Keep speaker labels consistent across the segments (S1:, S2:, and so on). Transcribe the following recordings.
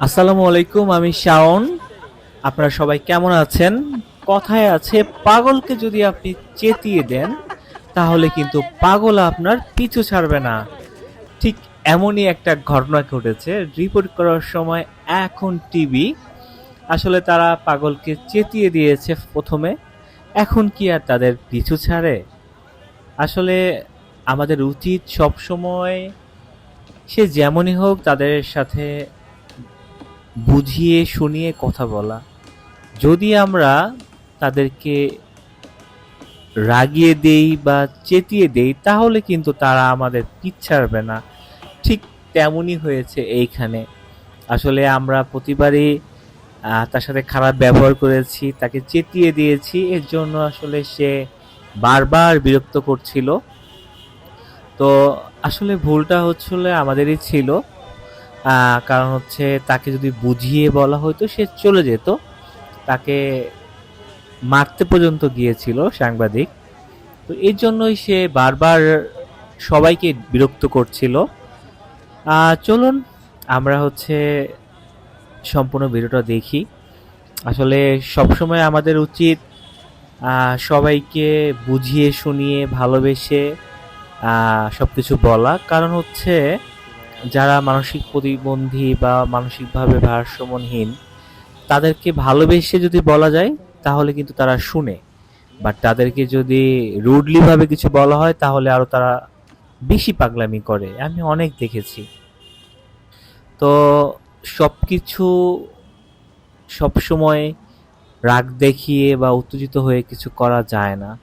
S1: আসসালামু আলাইকুম, আমি শাওন। আপনারা সবাই কেমন আছেন? কথায় আছে, পাগলকে যদি আপনি চেতিয়ে দেন, তাহলে কিন্তু পাগল আপনার পিছু ছাড়বে না। ঠিক এমনই একটা ঘটনা ঘটেছে রিপোর্ট করার সময় এখন টিভি আসলে তারা পাগলকে চেতিয়ে দিয়েছে প্রথমে, এখন কি আর তাদের পিছু ছাড়ে? আসলে আমাদের উচিত সব সময় সে যেমনই হোক তাদের সাথে বুঝিয়ে শুনিয়ে কথা বলা। যদি আমরা তাদেরকে রাগিয়ে দেই বা চেতিয়ে দেই, তাহলে কিন্তু তারা আমাদের পিছ ছাড়বে না। ঠিক তেমনই হয়েছে এইখানে। আসলে আমরা প্রতিবারই তার সাথে খারাপ ব্যবহার করেছি, তাকে চেতিয়ে দিয়েছি, এর জন্য আসলে সে বারবার বিরক্ত করছিল। তো আসলে ভুলটা হচ্ছিল আমাদেরই ছিল। কারণ হচ্ছে তাকে যদি বুঝিয়ে বলা হতো সে চলে যেত। তাকে মারতে পর্যন্ত গিয়েছিল সাংবাদিক। তো এর জন্যই সে বারবার সবাইকে বিরক্ত করছিল। চলুন, আমরা হচ্ছে সম্পূর্ণ ভিডিওটা দেখি। আসলে সবসময় আমাদের উচিত সবাইকে বুঝিয়ে, শুনিয়ে, ভালোবেসে সব কিছু বলা। কারণ হচ্ছে যারা মানসিক প্রতিবন্ধী বা মানসিকভাবে ভারসাম্যহীন, তাদেরকে ভালোবেসে যদি বলা যায়, তাহলে কিন্তু তারা শুনে। বাট তাদেরকে যদি রুডলি ভাবে কিছু বলা হয়, তাহলে আরও তারা বেশি পাগলামি করে। আমি অনেক দেখেছি। তো সব কিছু সবসময় রাগ দেখিয়ে বা উত্তেজিত হয়ে কিছু করা যায় না।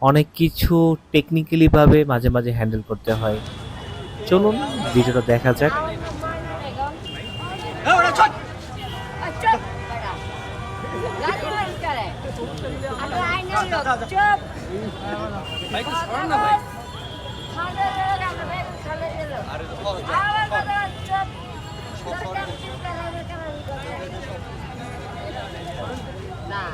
S1: অনেক কিছু টেকনিক্যালি ভাবে মাঝে মাঝে হ্যান্ডেল করতে হয়। চলুন ভিডিওটা দেখা যাক।
S2: না ভাই
S3: না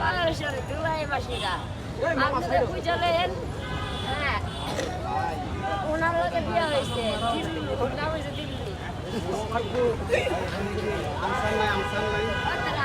S3: বাংলাদেশের দুবাই বাসীরা আপনাদের বুঝলেন হ্যাঁ ওনার লোকে বিয়ে হয়েছে দিল্লি ওর নাম হয়েছে আপনারা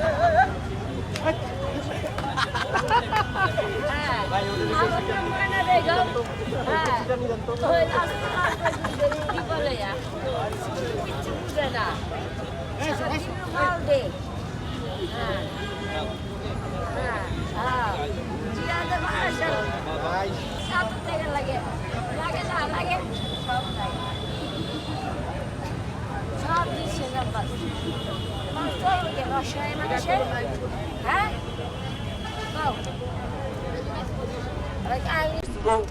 S3: লাগে। লাগে না, লাগে? সব লাগে। সব দিচ্ছে নাম্বার। চলবে কেন? হ্যাঁ? Like I. Well,